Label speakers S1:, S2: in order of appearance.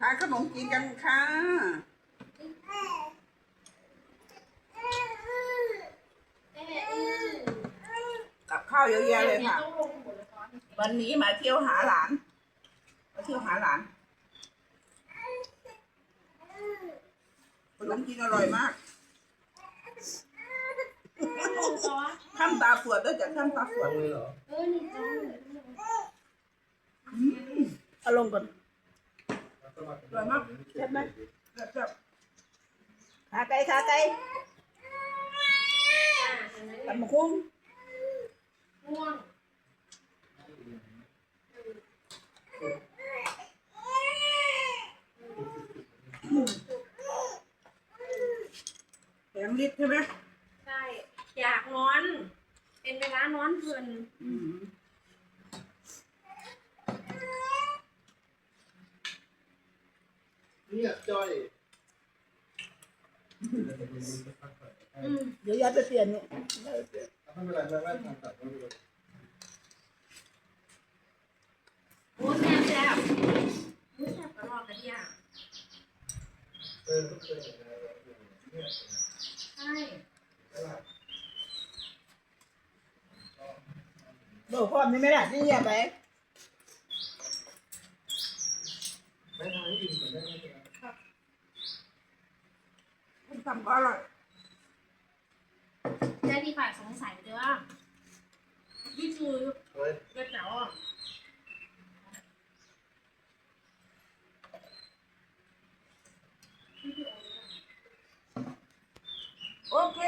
S1: ทานขนมจีนกันค่ะ กับข้าวเยอะแยะเลยค่ะ
S2: ต้องลงหมดเลยตอน
S1: วันนี้มาเที่ยวหาหลาน มาเที่ยวหาหลานขนมจีนอร่อยมาก
S2: ซอส
S1: ข้ามตาสวดด้วยจากข้ามตาสวด
S3: เลยเหรอ
S2: เออนี่จ้า
S1: เอาลงก่อน
S3: สมัคร
S1: อร่อยมากใช่ไหมแบบแบบ
S4: ขาไก่ขาไก่ตำบักหุ่ง
S2: ม่วง
S1: แถมลิตรใช่ไหม
S2: ใช่ อยากนอน เป็นเวลานอนเพลิน
S1: อืม
S3: เนี่ยจ้อย
S2: อืม
S4: เดี๋ยวยายไปเปลี่ยนนี่
S3: ไม่เป็นไรไม่เป็นไรทำตัดไม่เป็นไร
S2: โอ้แซ่บแซ่บโอ้แซ่บตลอดกระเทียม
S3: เออก็เคยเห็นนะเนี่ย
S2: ใช่
S4: บอกความนี่ไหมล่ะนี่อย่าไป
S3: ไม่ทำให้อิ่มำบ้านเจ้มีฝ่าย
S1: สงสัยเด้อยี่จูเฮ้ยกรนเจ้าโอเค